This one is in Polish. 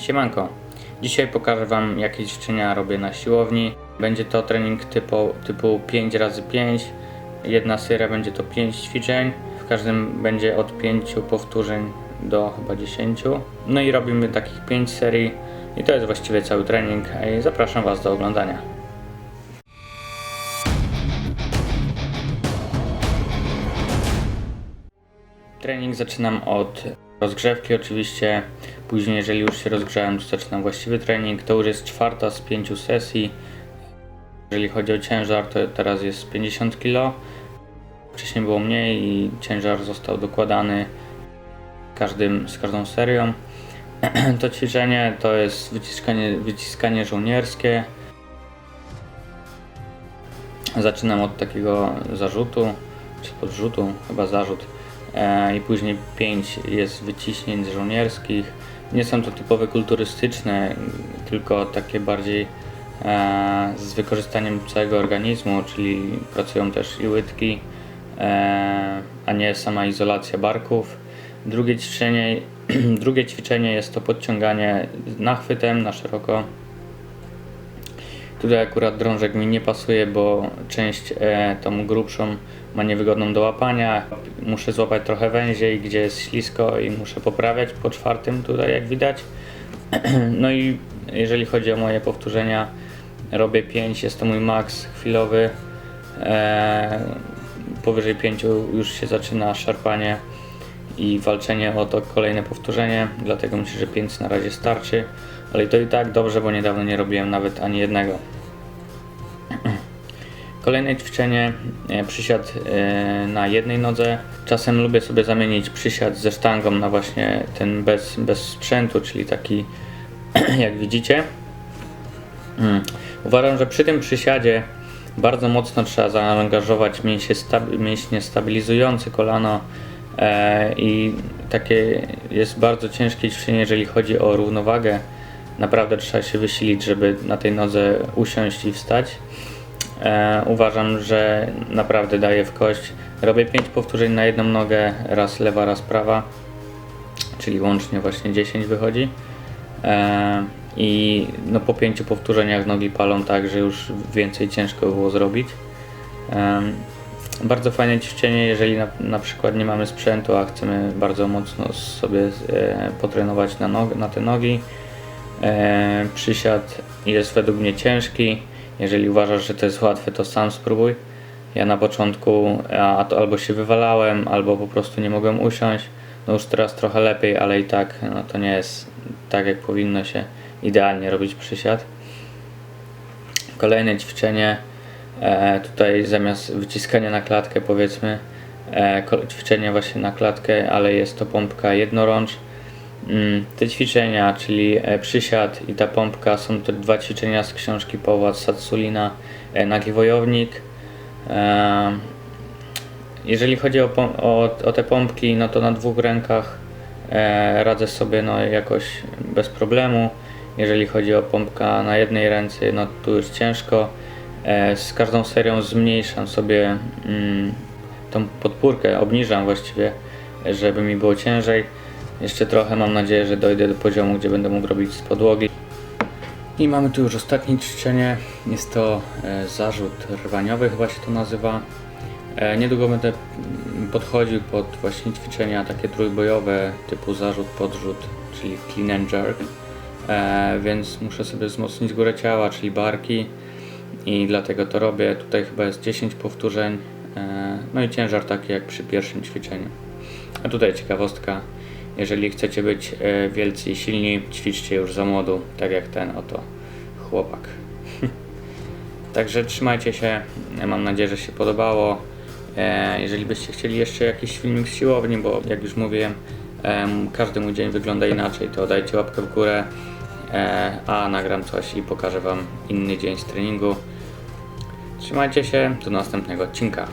Siemanko, dzisiaj pokażę Wam jakie ćwiczenia robię na siłowni. Będzie to trening typu, typu 5x5. Jedna seria będzie to 5 ćwiczeń. W każdym będzie od 5 powtórzeń do chyba 10. No i robimy takich 5 serii. I to jest właściwie cały trening. Zapraszam Was do oglądania. Trening zaczynam od rozgrzewki oczywiście. Później, jeżeli już się rozgrzałem, to zaczynam właściwy trening. To już jest czwarta z pięciu sesji. Jeżeli chodzi o ciężar, to teraz jest 50 kg. Wcześniej było mniej i ciężar został dokładany każdym, z każdą serią. To ćwiczenie to jest wyciskanie, wyciskanie żołnierskie. Zaczynam od takiego zarzutu, czy podrzutu, chyba zarzut. E, I później 5 jest wyciśnięć żołnierskich. Nie są to typowe kulturystyczne, tylko takie bardziej e, z wykorzystaniem całego organizmu, czyli pracują też i łydki, e, a nie sama izolacja barków. Drugie ćwiczenie, drugie ćwiczenie jest to podciąganie nachwytem na szeroko. Tutaj akurat drążek mi nie pasuje, bo część e, tą grubszą ma niewygodną do łapania. Muszę złapać trochę węziej, gdzie jest ślisko i muszę poprawiać po czwartym tutaj jak widać. No i jeżeli chodzi o moje powtórzenia, robię 5, jest to mój maks chwilowy. E, powyżej 5 już się zaczyna szarpanie i walczenie o to kolejne powtórzenie, dlatego myślę, że 5 na razie starczy, ale to i tak dobrze, bo niedawno nie robiłem nawet ani jednego. Kolejne ćwiczenie, e, przysiad e, na jednej nodze. Czasem lubię sobie zamienić przysiad ze sztangą na właśnie ten bez, bez sprzętu, czyli taki jak widzicie. Mm. Uważam, że przy tym przysiadzie bardzo mocno trzeba zaangażować mięśnie, mięśnie stabilizujące kolano i takie jest bardzo ciężkie ćwiczenie, jeżeli chodzi o równowagę. Naprawdę trzeba się wysilić, żeby na tej nodze usiąść i wstać. E, uważam, że naprawdę daje w kość. Robię 5 powtórzeń na jedną nogę, raz lewa, raz prawa, czyli łącznie właśnie 10 wychodzi. E, I no, po 5 powtórzeniach nogi palą tak, że już więcej ciężko było zrobić. Bardzo fajne ćwiczenie, jeżeli na, na przykład nie mamy sprzętu, a chcemy bardzo mocno sobie e, potrenować na, nog, na te nogi. E, przysiad jest według mnie ciężki. Jeżeli uważasz, że to jest łatwe, to sam spróbuj. Ja na początku a albo się wywalałem, albo po prostu nie mogłem usiąść. No już teraz trochę lepiej, ale i tak no to nie jest tak, jak powinno się idealnie robić przysiad. Kolejne ćwiczenie. E, tutaj zamiast wyciskania na klatkę, powiedzmy, e, ćwiczenie właśnie na klatkę, ale jest to pompka jednorącz. Mm, Te ćwiczenia, czyli e, przysiad i ta pompka są to dwa ćwiczenia z książki Pawła Satsulina Nagi Wojownik. Jeżeli chodzi o, o, o te pompki, no to na dwóch rękach radzę sobie no, jakoś bez problemu. Jeżeli chodzi o pompka na jednej ręce, no tu już ciężko. E, Z każdą serią zmniejszam sobie mm, tą podpórkę, obniżam właściwie, żeby mi było ciężej. Jeszcze trochę mam nadzieję, że dojdę do poziomu, gdzie będę mógł robić z podłogi. I mamy tu już ostatnie ćwiczenie. Jest to e, zarzut rwaniowy, chyba się to nazywa. E, niedługo będę mm, podchodził pod właśnie ćwiczenia takie trójbojowe typu zarzut, podrzut, czyli clean and jerk. Więc muszę sobie wzmocnić górę ciała, czyli barki i dlatego to robię. Tutaj chyba jest 10 powtórzeń. E, no i ciężar taki jak przy pierwszym ćwiczeniu. A tutaj ciekawostka. Jeżeli chcecie być e, wielcy i silni, ćwiczcie już za młodu, tak jak ten oto chłopak. Także trzymajcie się. Mam nadzieję, że się podobało. E, Jeżeli byście chcieli jeszcze jakiś filmik z siłowni, bo jak już mówiłem, em, każdy mój dzień wygląda inaczej, to dajcie łapkę w górę, a nagram coś i pokażę Wam inny dzień z treningu. Trzymajcie się, do następnego odcinka.